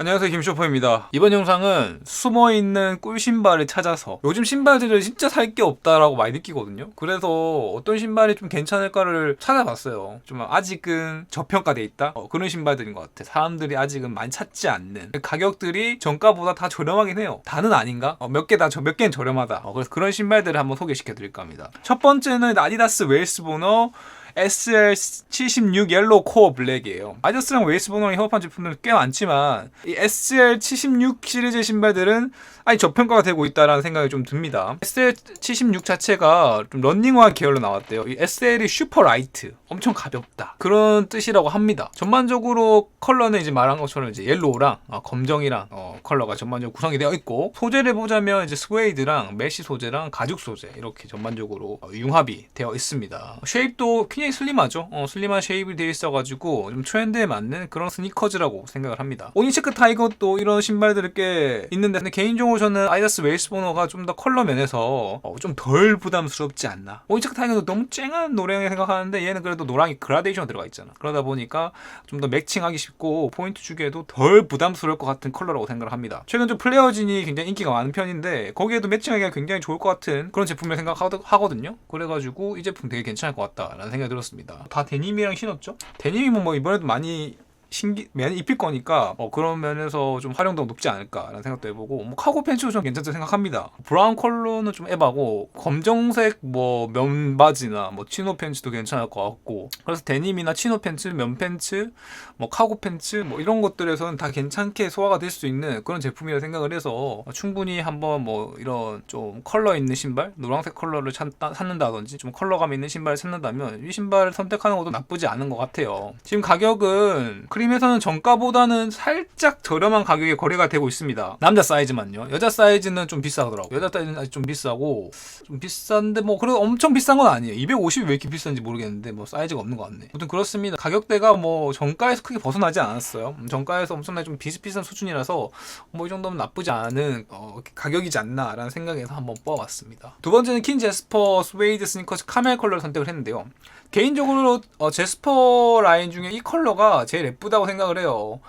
안녕하세요 김쇼퍼입니다. 이번 영상은 숨어있는 꿀 신발을 찾아서 요즘 신발들을 진짜 살 게 없다라고 많이 느끼거든요. 그래서 어떤 신발이 좀 괜찮을까를 찾아봤어요. 좀 아직은 저평가돼 있다? 어, 그런 신발들인 것 같아. 사람들이 아직은 많이 찾지 않는. 가격들이 정가보다 다 저렴하긴 해요. 다는 아닌가? 어, 몇개다몇 개는 저렴하다. 어, 그래서 그런 신발들을 한번 소개시켜 드릴까 합니다. 첫 번째는 아디다스 웨일스보너 SL76 옐로우 코어 블랙이에요. 아디다스랑 웨이스보너랑 협업한 제품들은 꽤 많지만 이 SL76 시리즈 신발들은 아니 저평가가 되고 있다라는 생각이 좀 듭니다. SL76 자체가 좀 런닝화 계열로 나왔대요. 이 SL이 슈퍼 라이트, 엄청 가볍다 그런 뜻이라고 합니다. 전반적으로 컬러는 이제 말한 것처럼 이제 옐로우랑 어, 검정이랑 어, 컬러가 전반적으로 구성이 되어 있고 소재를 보자면 이제 스웨이드랑 메쉬 소재랑 가죽 소재 이렇게 전반적으로 어, 융합이 되어 있습니다. 쉐입도 굉장히 슬림하죠. 어, 슬림한 쉐입이 되어 있어가지고 좀 트렌드에 맞는 그런 스니커즈라고 생각을 합니다. 오니체크 타이거도 이런 신발들을 꽤 있는데 개인적으로 저는 아이다스 웨이스보너가 좀 더 컬러 면에서 어, 좀덜 부담스럽지 않나. 오니체크 타이거도 너무 쨍한 노랑이 생각하는데 얘는 그래도 노랑이 그라데이션 들어가 있잖아. 그러다 보니까 좀 더 매칭하기 쉽고 포인트 주기에도 덜 부담스러울 것 같은 컬러라고 생각을 합니다. 최근 좀 플레어진이 굉장히 인기가 많은 편인데 거기에도 매칭하기가 굉장히 좋을 것 같은 그런 제품을 생각하거든요. 그래가지고 이 제품 되게 괜찮을 것 같다라는 생각이 들었습니다. 다 데님이랑 신었죠? 데님이면 뭐 이번에도 많이 신기 많이 입힐 거니까 어, 그런 면에서 좀 활용도가 높지 않을까라는 생각도 해보고 뭐 카고 팬츠도 좀 괜찮다고 생각합니다. 브라운 컬러는 좀 에바고 검정색 뭐 면바지나 뭐 치노 팬츠도 괜찮을 것 같고 그래서 데님이나 치노 팬츠, 면 팬츠, 뭐 카고 팬츠 뭐 이런 것들에서는 다 괜찮게 소화가 될 수 있는 그런 제품이라 생각을 해서 충분히 한번 뭐 이런 좀 컬러 있는 신발, 노란색 컬러를 찾다, 찾는다든지 좀 컬러감 있는 신발을 찾는다면 이 신발을 선택하는 것도 나쁘지 않은 것 같아요. 지금 가격은 크림에서는 정가보다는 살짝 저렴한 가격에 거래가 되고 있습니다. 남자 사이즈만요. 여자 사이즈는 좀 비싸더라고요. 여자 사이즈는 아직 좀 비싸고 좀 비싼데 뭐 그래도 엄청 비싼 건 아니에요. 250이 왜 이렇게 비싼지 모르겠는데 뭐 사이즈가 없는 것 같네. 아무튼 그렇습니다. 가격대가 뭐 정가에서 크게 벗어나지 않았어요. 음, 정가에서 엄청나게 좀 비슷비슷한 수준이라서 뭐 이 정도면 나쁘지 않은 어, 가격이지 않나라는 생각에서 한번 뽑아봤습니다. 두 번째는 킨 제스퍼 스웨이드 스니커즈 카멜 컬러를 선택을 했는데요. 개인적으로 어, 제스퍼 라인 중에 이 컬러가 제일 예쁘다고 생각을 해요.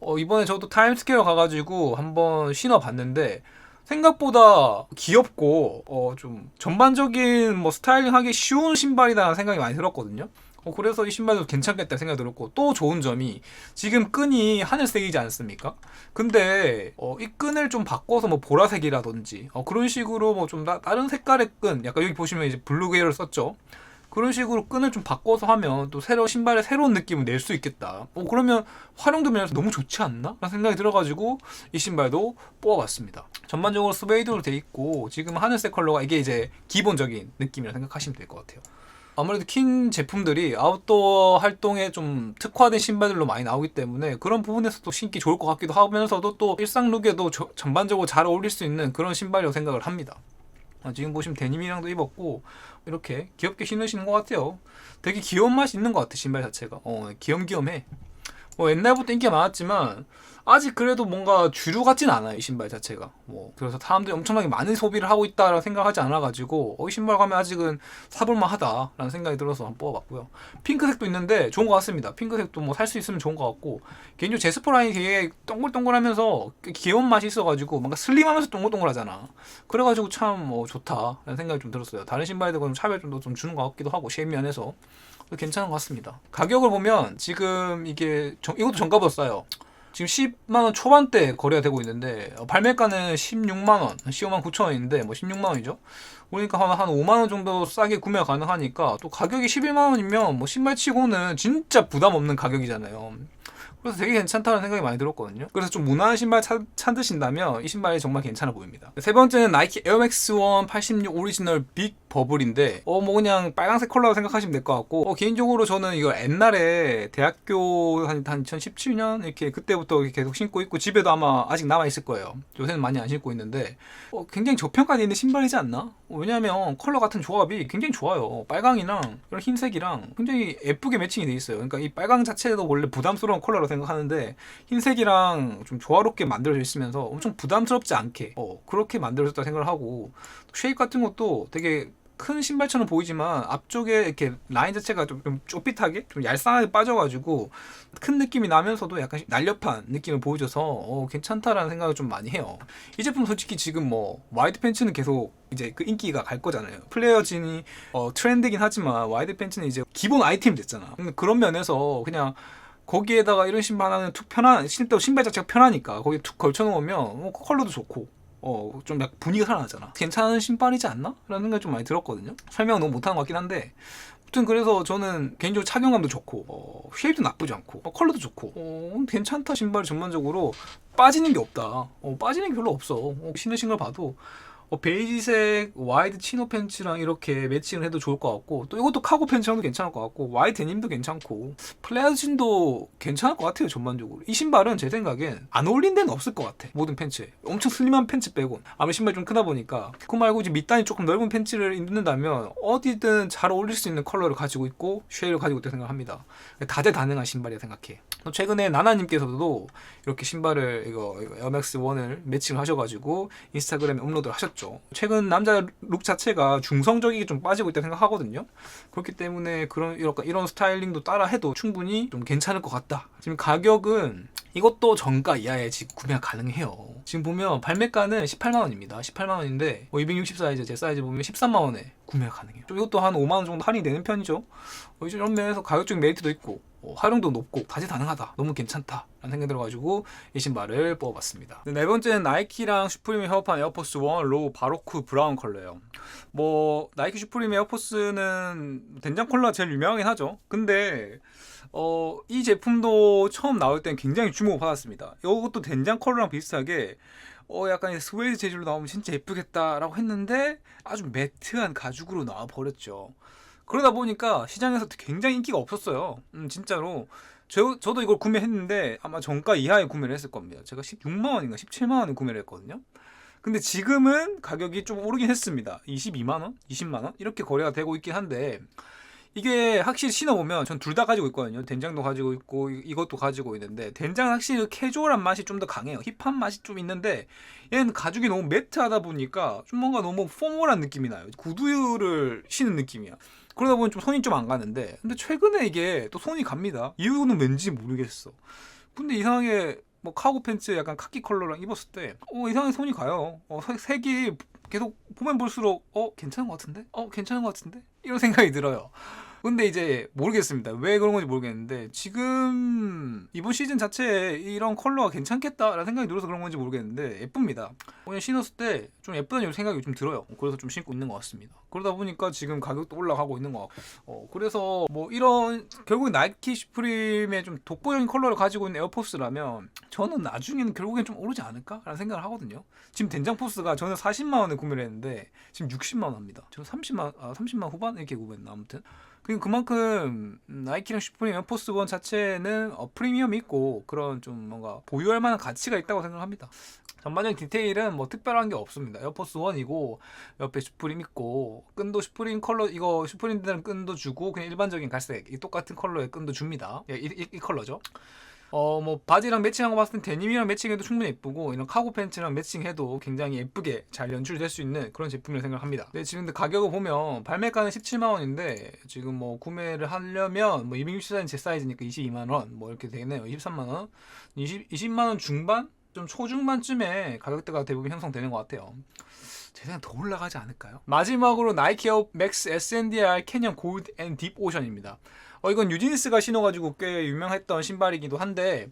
어, 이번에 저도 타임스퀘어 가가지고 한번 신어봤는데 생각보다 귀엽고 어, 좀 전반적인 뭐 스타일링하기 쉬운 신발이라는 생각이 많이 들었거든요. 어, 그래서 이 신발도 괜찮겠다 생각이 들었고 또 좋은 점이 지금 끈이 하늘색이지 않습니까? 근데 어, 이 끈을 좀 바꿔서 뭐 보라색이라든지 어, 그런 식으로 뭐 좀 다른 색깔의 끈 약간 여기 보시면 이제 블루 계열을 썼죠. 그런 식으로 끈을 좀 바꿔서 하면 또 새로 신발의 새로운 느낌을 낼 수 있겠다. 어 그러면 활용도 면에서 너무 좋지 않나? 라는 생각이 들어가지고 이 신발도 뽑아봤습니다. 전반적으로 스웨이드로 돼 있고 지금 하늘색 컬러가 이게 이제 기본적인 느낌이라 생각하시면 될 것 같아요. 아무래도 킨 제품들이 아웃도어 활동에 좀 특화된 신발들로 많이 나오기 때문에 그런 부분에서도 신기 좋을 것 같기도 하면서도 또 일상 룩에도 저- 전반적으로 잘 어울릴 수 있는 그런 신발이라고 생각을 합니다. 어, 지금 보시면 데님이랑도 입었고 이렇게 귀엽게 신으시는 것 같아요. 되게 귀여운 맛이 있는 것 같아 신발 자체가. 어 귀염귀염해. 뭐 옛날부터 인기가 많았지만 아직 그래도 뭔가 주류 같진 않아요 이 신발 자체가. 뭐 그래서 사람들이 엄청나게 많은 소비를 하고 있다라고 생각하지 않아가지고 어, 이 신발 가면 아직은 사볼만 하다라는 생각이 들어서 한번 뽑아봤고요. 핑크색도 있는데 좋은 것 같습니다. 핑크색도 뭐 살 수 있으면 좋은 것 같고 개인적으로 제스퍼 라인이 되게 동글동글하면서 귀여운 맛이 있어가지고 뭔가 슬림하면서 동글동글하잖아. 그래가지고 참 뭐 좋다라는 생각이 좀 들었어요. 다른 신발들과 좀 차별점도 좀 주는 것 같기도 하고 쉐입 면에서 괜찮은 것 같습니다. 가격을 보면 지금 이게 정- 이것도 정가보다 싸요. 지금 10만 원 초반대 거래가 되고 있는데 어, 발매가는 16만 원, 15만 9천 원인데 뭐 16만 원이죠. 그러니까 한, 한 5만 원 정도 싸게 구매가 가능하니까 또 가격이 11만 원이면 뭐 신발 치고는 진짜 부담 없는 가격이잖아요. 그래서 되게 괜찮다는 생각이 많이 들었거든요. 그래서 좀 무난한 신발 찾, 찾으신다면 이 신발이 정말 괜찮아 보입니다. 세 번째는 나이키 에어맥스 1 86 오리지널 빅 버블인데 어 뭐 그냥 빨간색 컬러로 생각하시면 될 것 같고 어, 개인적으로 저는 이거 옛날에 대학교 한, 한 2017년 이렇게 그때부터 계속 신고 있고 집에도 아마 아직 남아 있을 거예요. 요새는 많이 안 신고 있는데 어, 굉장히 저평가돼 있는 신발이지 않나? 어, 왜냐하면 컬러 같은 조합이 굉장히 좋아요. 빨강이랑 이런 흰색이랑 굉장히 예쁘게 매칭이 돼 있어요. 그러니까 이 빨강 자체도 원래 부담스러운 컬러로 생각하는데 흰색이랑 좀 조화롭게 만들어져 있으면서 엄청 부담스럽지 않게 어, 그렇게 만들어졌다 생각을 하고 쉐입 같은 것도 되게 큰 신발처럼 보이지만 앞쪽에 이렇게 라인 자체가 좀, 좀 쪼빗하게 좀 얄쌍하게 빠져가지고 큰 느낌이 나면서도 약간 날렵한 느낌을 보여줘서 어, 괜찮다라는 생각을 좀 많이 해요. 이 제품 솔직히 지금 뭐 와이드 팬츠는 계속 이제 그 인기가 갈 거잖아요. 플레이어 진이 어, 트렌드긴 하지만 와이드 팬츠는 이제 기본 아이템이 됐잖아. 근데 그런 면에서 그냥 거기에다가 이런 신발 하나는 툭 편한 신발 신발 자체가 편하니까 거기에 툭 걸쳐 놓으면 어, 컬러도 좋고 어, 좀 약간 분위기가 살아나잖아. 괜찮은 신발이지 않나? 라는 생각이 좀 많이 들었거든요. 설명은 너무 못하는 것 같긴 한데. 아무튼 그래서 저는 개인적으로 착용감도 좋고, 어, 쉐입도 나쁘지 않고, 어, 컬러도 좋고, 어, 괜찮다 신발이 전반적으로 빠지는 게 없다. 어, 빠지는 게 별로 없어. 어, 신으신 걸 봐도. 어, 베이지색 와이드 치노 팬츠랑 이렇게 매칭을 해도 좋을 것 같고 또 이것도 카고 팬츠랑도 괜찮을 것 같고 와이드 데님도 괜찮고 플레아진도 괜찮을 것 같아요 전반적으로. 이 신발은 제 생각엔 안 어울린 데는 없을 것 같아 모든 팬츠에. 엄청 슬림한 팬츠 빼곤. 아무리 신발이 좀 크다 보니까. 그거 말고 이제 밑단이 조금 넓은 팬츠를 입는다면 어디든 잘 어울릴 수 있는 컬러를 가지고 있고 쉐입을 가지고 있다고 생각합니다. 다재다능한 신발이라 생각해. 또 최근에 나나님께서도 이렇게 신발을 이거, 이거 에어맥스 1을 매칭을 하셔가지고 인스타그램에 업로드를 하셨 죠. 최근 남자 룩 자체가 중성적이게 좀 빠지고 있다 생각하거든요. 그렇기 때문에 그런 이런 이런 스타일링도 따라 해도 충분히 좀 괜찮을 것 같다. 지금 가격은 이것도 정가 이하에 구매가 가능해요. 지금 보면 발매가는 18만 원입니다. 18만 원인데 뭐 260 사이즈 제 사이즈 보면 13만 원에 구매가 가능해요. 좀 이것도 한 5만 원 정도 할인이 되는 편이죠. 어, 이런 면에서 가격적인 메리트도 있고 어, 활용도 높고 다재다능하다. 너무 괜찮다. 라는 생각이 들어가지고 이 신발을 뽑아봤습니다. 네 번째는 나이키랑 슈프림이 협업한 에어포스 1 로우 바로크 브라운 컬러예요. 뭐 나이키 슈프림 에어포스는 된장 컬러가 제일 유명하긴 하죠. 근데 어, 이 제품도 처음 나올 땐 굉장히 주목을 받았습니다. 이것도 된장 컬러랑 비슷하게 어, 약간 스웨이드 재질로 나오면 진짜 예쁘겠다라고 했는데 아주 매트한 가죽으로 나와 버렸죠. 그러다 보니까 시장에서 굉장히 인기가 없었어요. 음, 진짜로. 저, 저도 이걸 구매했는데 아마 정가 이하에 구매를 했을 겁니다. 제가 16만 원인가 17만 원에 구매를 했거든요. 근데 지금은 가격이 좀 오르긴 했습니다. 22만 원, 20만 원 이렇게 거래가 되고 있긴 한데 이게 확실히 신어보면 전 둘 다 가지고 있거든요. 된장도 가지고 있고 이- 이것도 가지고 있는데 된장은 확실히 그 캐주얼한 맛이 좀 더 강해요. 힙한 맛이 좀 있는데 얘는 가죽이 너무 매트하다 보니까 좀 뭔가 너무 포멀한 느낌이 나요. 구두를 신은 느낌이야. 그러다 보니 좀 손이 좀 안 가는데 근데 최근에 이게 또 손이 갑니다. 이유는 왠지 모르겠어. 근데 이상하게 뭐 카고 팬츠 약간 카키 컬러랑 입었을 때 어, 이상하게 손이 가요. 어, 색- 색이 계속 보면 볼수록 어 괜찮은 것 같은데? 어 괜찮은 것 같은데? 이런 생각이 들어요. 근데 이제 모르겠습니다. 왜 그런 건지 모르겠는데 지금 이번 시즌 자체에 이런 컬러가 괜찮겠다라는 생각이 들어서 그런 건지 모르겠는데 예쁩니다. 그냥 신었을 때 좀 예쁘다는 생각이 좀 들어요. 그래서 좀 신고 있는 것 같습니다. 그러다 보니까 지금 가격도 올라가고 있는 것 같고 어, 그래서 뭐 이런 결국 나이키 슈프림의 좀 독보적인 컬러를 가지고 있는 에어포스라면 저는 나중에는 결국엔 좀 오르지 않을까라는 생각을 하거든요. 지금 된장 포스가 저는 40만 원에 구매를 했는데 지금 60만 원 합니다. 저 30만 아 30만 후반 이렇게 구매했나 아무튼 그리고 그만큼 나이키랑 슈프림 에어포스 원 자체는 어, 프리미엄이 있고 그런 좀 뭔가 보유할 만한 가치가 있다고 생각합니다. 전반적인 디테일은 뭐 특별한 게 없습니다. 에어포스 1이고 옆에 슈프림 있고 끈도 슈프림 컬러 이거 슈프림 되는 끈도 주고 그냥 일반적인 갈색 이 똑같은 컬러의 끈도 줍니다. 예, 이, 이, 이 컬러죠. 어 뭐 바지랑 매칭하고 봤을 땐 데님이랑 매칭해도 충분히 예쁘고 이런 카고 팬츠랑 매칭해도 굉장히 예쁘게 잘 연출될 수 있는 그런 제품이라고 생각합니다. 네, 지금 근데 가격을 보면 발매가는 17만 원인데 지금 뭐 구매를 하려면 뭐 260사이즈 제 사이즈니까 22만 원 뭐 이렇게 되네요. 23만 원, 20 20만 원 중반 좀 초중반쯤에 가격대가 대부분 형성되는 것 같아요. 제 생각 더 올라가지 않을까요? 마지막으로 나이키 에어 맥스 SNDR 캐년 골드 앤 딥 오션입니다. 어, 이건 유진스가 신어가지고 꽤 유명했던 신발이기도 한데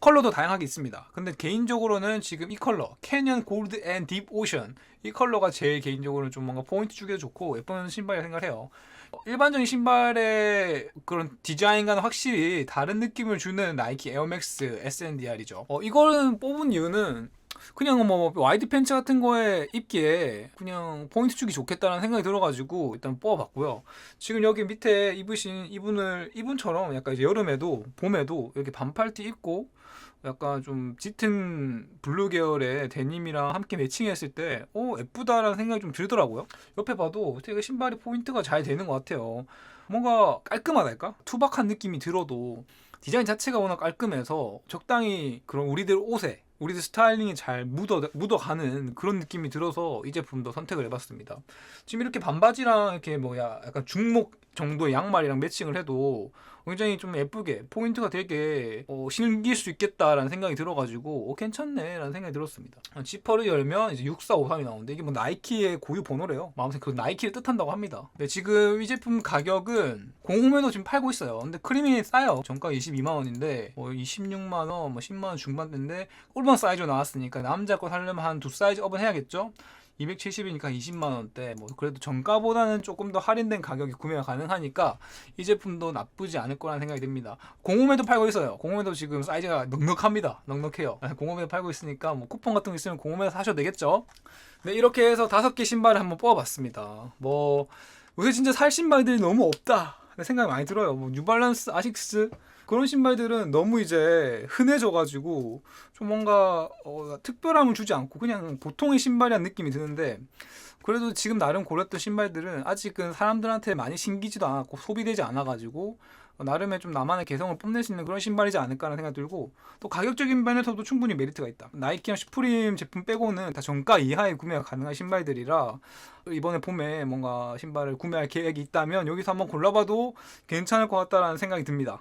컬러도 다양하게 있습니다. 근데 개인적으로는 지금 이 컬러 캐년 골드 앤 딥 오션 이 컬러가 제일 개인적으로는 좀 뭔가 포인트 주기도 좋고 예쁜 신발이라 생각해요. 어, 일반적인 신발의 그런 디자인과는 확실히 다른 느낌을 주는 나이키 에어맥스 SNDR이죠. 어, 이거는 뽑은 이유는 그냥 뭐 와이드 팬츠 같은 거에 입기에 그냥 포인트 주기 좋겠다는 생각이 들어가지고 일단 뽑아봤고요. 지금 여기 밑에 입으신 이분을 이분처럼 약간 이제 여름에도 봄에도 이렇게 반팔티 입고 약간 좀 짙은 블루 계열의 데님이랑 함께 매칭했을 때, 오, 예쁘다라는 생각이 좀 들더라고요. 옆에 봐도 되게 신발이 포인트가 잘 되는 것 같아요. 뭔가 깔끔하달까? 투박한 느낌이 들어도 디자인 자체가 워낙 깔끔해서 적당히 그런 우리들 옷에 우리들 스타일링이 잘 묻어 묻어가는 그런 느낌이 들어서 이 제품도 선택을 해봤습니다. 지금 이렇게 반바지랑 이렇게 뭐야 약간 중목 정도의 양말이랑 매칭을 해도 굉장히 좀 예쁘게 포인트가 되게 어, 신길 수 있겠다라는 생각이 들어가지고 어, 괜찮네라는 생각이 들었습니다. 지퍼를 열면 이제 6453이 나오는데 이게 뭐 나이키의 고유 번호래요. 뭐 아무튼 그 나이키를 뜻한다고 합니다. 네, 지금 이 제품 가격은 공홈에도 지금 팔고 있어요. 근데 크림이 싸요. 정가 22만 원인데 뭐 26만 원, 뭐 10만 원 중반대인데 올번 사이즈로 나왔으니까 남자 거 사려면 한 두 사이즈 업은 해야겠죠? 270이니까 20만 원대. 뭐 그래도 정가보다는 조금 더 할인된 가격에 구매가 가능하니까 이 제품도 나쁘지 않을 거라는 생각이 듭니다. 공홈에도 팔고 있어요. 공홈에도 지금 사이즈가 넉넉합니다. 넉넉해요. 공홈에 팔고 있으니까 뭐 쿠폰 같은 거 있으면 공홈에서 사셔도 되겠죠. 네 이렇게 해서 다섯 개 신발을 한번 뽑아봤습니다. 뭐 요새 진짜 살 신발들이 너무 없다. 생각이 많이 들어요. 뭐 뉴발란스, 아식스 그런 신발들은 너무 이제 흔해져가지고 좀 뭔가 어, 특별함을 주지 않고 그냥 보통의 신발이란 느낌이 드는데 그래도 지금 나름 고렸던 신발들은 아직은 사람들한테 많이 신기지도 않았고 소비되지 않아가지고 어, 나름의 좀 나만의 개성을 뽐낼 수 있는 그런 신발이지 않을까라는 생각이 들고 또 가격적인 면에서도 충분히 메리트가 있다. 나이키랑 슈프림 제품 빼고는 다 정가 이하의 구매가 가능한 신발들이라 이번에 봄에 뭔가 신발을 구매할 계획이 있다면 여기서 한번 골라봐도 괜찮을 것 같다라는 생각이 듭니다.